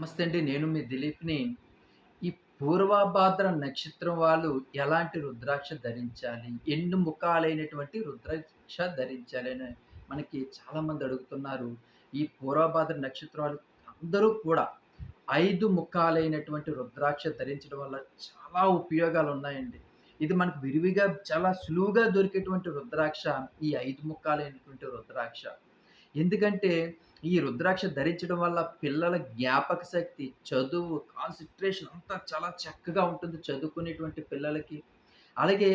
నమస్తే అండి. నేను మీ దిలీప్‌ని. ఈ పూర్వభాద్ర నక్షత్రం వాళ్ళు ఎలాంటి రుద్రాక్ష ధరించాలి? ఎన్ని ముఖాలైనటువంటి రుద్రాక్ష ధరించాలి అని మనకి చాలామంది అడుగుతున్నారు. ఈ పూర్వభాద్ర నక్షత్రం వాళ్ళు అందరూ కూడా ఐదు ముఖాలైనటువంటి రుద్రాక్ష ధరించడం వల్ల చాలా ఉపయోగాలు ఉన్నాయండి ఇది మనకు విరివిగా చాలా సులువుగా దొరికేటువంటి రుద్రాక్ష ఈ ఐదు ముఖాలైనటువంటి రుద్రాక్ష. ఎందుకంటే ఈ రుద్రాక్ష ధరించడం వల్ల పిల్లల జ్ఞాపక శక్తి, చదువు, కాన్సన్ట్రేషన్ అంతా చాలా చక్కగా ఉంటుంది చదువుకునేటువంటి పిల్లలకి. అలాగే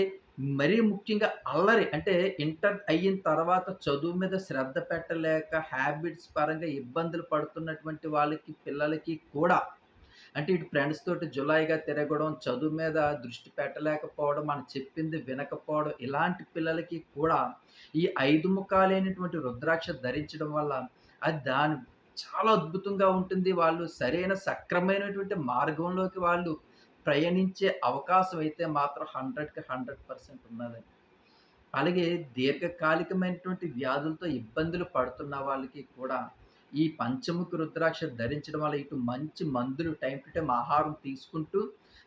మరీ ముఖ్యంగా అల్లరి అంటే ఇంటర్ అయిన తర్వాత చదువు మీద శ్రద్ధ పెట్టలేక హ్యాబిట్స్ పరంగా ఇబ్బందులు పడుతున్నటువంటి వాళ్ళకి, పిల్లలకి కూడా అంటే ఇటు ఫ్రెండ్స్ తోటి జులైగా తిరగడం, చదువు మీద దృష్టి పెట్టలేకపోవడం, మనం చెప్పింది వినకపోవడం, ఇలాంటి పిల్లలకి కూడా ఈ ఐదు ముఖాలైనటువంటి రుద్రాక్ష ధరించడం వల్ల అది దాని చాలా అద్భుతంగా ఉంటుంది. వాళ్ళు సరైన సక్రమైనటువంటి మార్గంలోకి వాళ్ళు ప్రయాణించే అవకాశం అయితే మాత్రం 100కి 100% ఉన్నదండి. అలాగే దీర్ఘకాలికమైనటువంటి వ్యాధులతో ఇబ్బందులు పడుతున్న వాళ్ళకి కూడా ఈ పంచముఖి రుద్రాక్ష ధరించడం వల్ల ఇటు మంచి మందులు టైం టు టైం ఆహారం తీసుకుంటూ,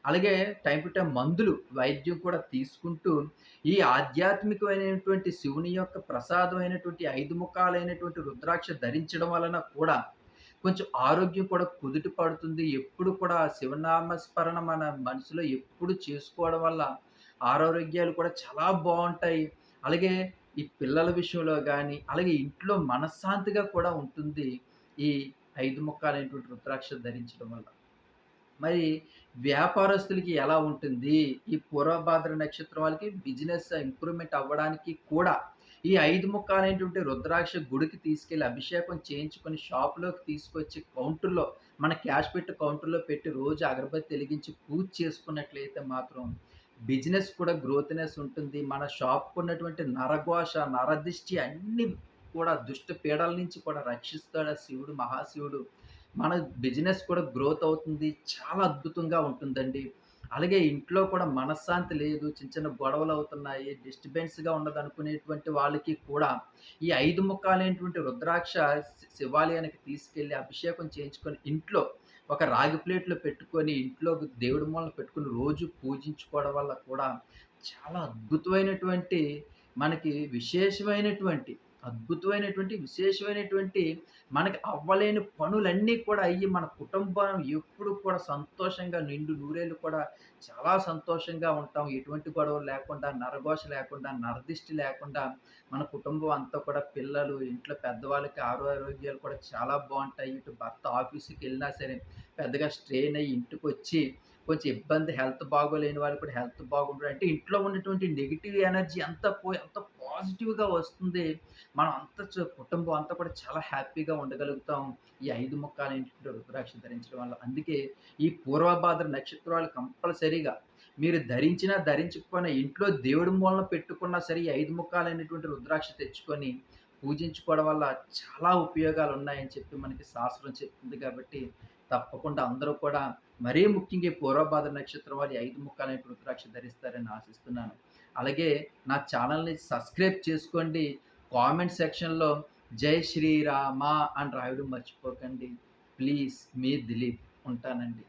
అలాగే టైం టు టైం మందులు, వైద్యం కూడా తీసుకుంటూ, ఈ ఆధ్యాత్మికమైనటువంటి శివుని యొక్క ప్రసాదమైనటువంటి ఐదు ముఖాలైనటువంటి రుద్రాక్ష ధరించడం వలన కూడా కొంచెం ఆరోగ్యం కూడా కుదుట పడుతుంది. ఎప్పుడు కూడా శివనామస్మరణ మన మనసులో ఎప్పుడు చేసుకోవడం వల్ల ఆరోగ్యాలు కూడా చాలా బాగుంటాయి అలాగే ఈ పిల్లల విషయంలో కానీ అలాగే ఇంట్లో మనశ్శాంతిగా కూడా ఉంటుంది. ఈ ఐదు ముఖాలైనటువంటి రుద్రాక్ష ధరించడం వల్ల. మరి వ్యాపారస్తులకి ఎలా ఉంటుంది? ఈ పూర్వభాద్ర నక్షత్రం వాళ్ళకి బిజినెస్ ఇంప్రూవ్‌మెంట్ అవ్వడానికి కూడా ఈ ఐదు ముక్కాలైనటువంటి రుద్రాక్ష గుడికి తీసుకెళ్ళి అభిషేకం చేయించుకొని షాప్‌లోకి తీసుకొచ్చి కౌంటర్‌లో మన క్యాష్ పెట్టి కౌంటర్‌లో పెట్టి రోజు అగరబత్తి వెలిగించి పూజ చేసుకున్నట్లయితే మాత్రం బిజినెస్ కూడా గ్రోత్‌నెస్ ఉంటుంది. మన షాప్కు ఉన్నటువంటి నరఘోష, నరదిష్టి అన్నీ కూడా దుష్ట పీడల నుంచి కూడా రక్షిస్తాడు ఆ శివుడు, మహాశివుడు. మన బిజినెస్ కూడా గ్రోత్ అవుతుంది. చాలా అద్భుతంగా ఉంటుందండి. అలాగే ఇంట్లో కూడా మనశ్శాంతి లేదు. చిన్న చిన్న గొడవలు అవుతున్నాయి డిస్టర్బెన్స్‌గా ఉన్నదనుకునేటువంటి వాళ్ళకి కూడా ఈ ఐదు ముఖాలైనటువంటి రుద్రాక్ష శివాలయానికి తీసుకెళ్ళి అభిషేకం చేయించుకొని ఇంట్లో ఒక రాగి ప్లేట్‌లో పెట్టుకొని ఇంట్లో దేవుడి మూలన పెట్టుకుని రోజు పూజించుకోవడం వల్ల కూడా చాలా అద్భుతమైనటువంటి మనకి విశేషమైనటువంటి, అద్భుతమైనటువంటి, విశేషమైనటువంటి మనకి అవ్వలేని పనులన్నీ కూడా అయ్యి మన కుటుంబం ఎప్పుడు కూడా సంతోషంగా నిండు నూరేళ్ళు కూడా చాలా సంతోషంగా ఉంటాం. ఎటువంటి గొడవలు లేకుండా, నరఘోష లేకుండా, నరదిష్టి లేకుండా మన కుటుంబం అంతా కూడా పిల్లలు, ఇంట్లో పెద్దవాళ్ళకి ఆరోగ్యాలు కూడా చాలా బాగుంటాయి ఇటు భర్త ఆఫీస్‌కెళ్ళినా సరే పెద్దగా స్ట్రెయిన్ అయ్యి ఇంటికి వచ్చి కొంచెం ఇబ్బంది హెల్త్ బాగోలేని వాళ్ళు కూడా హెల్త్ బాగుంటారు అంటే ఇంట్లో ఉన్నటువంటి నెగిటివ్ ఎనర్జీ అంతా పోయి అంతా పాజిటివ్‌గా వస్తుంది. మనం అంత కుటుంబం అంతా కూడా చాలా హ్యాపీగా ఉండగలుగుతాం. ఈ ఐదు ముక్కలు ఏంటంటే రుద్రాక్ష ధరించడం వల్ల. అందుకే ఈ పూర్వభాద్ర నక్షత్రాలు కంపల్సరీగా మీరు ధరించినా, ధరించకపోయినా ఇంట్లో దేవుడి మూలన పెట్టుకున్నా సరే ఈ ఐదు ముఖాలైనటువంటి రుద్రాక్ష తెచ్చుకొని పూజించుకోవడం వల్ల చాలా ఉపయోగాలు ఉన్నాయని చెప్పి మనకి శాస్త్రం చెప్తుంది కాబట్టి తప్పకుండా అందరూ కూడా మరీ ముఖ్యంగా ఈ పూర్వభాద్ర నక్షత్రం వాళ్ళు ఈ 5 ముఖాలైనటువంటి రుద్రాక్ష ధరిస్తారని ఆశిస్తున్నాను. అలాగే నా ఛానల్ని సబ్స్క్రైబ్ చేసుకోండి. కామెంట్ సెక్షన్‌లో జై శ్రీరామ అని రాయడం మర్చిపోకండి. ప్లీజ్ మీ దిలీప్. ఉంటానండి.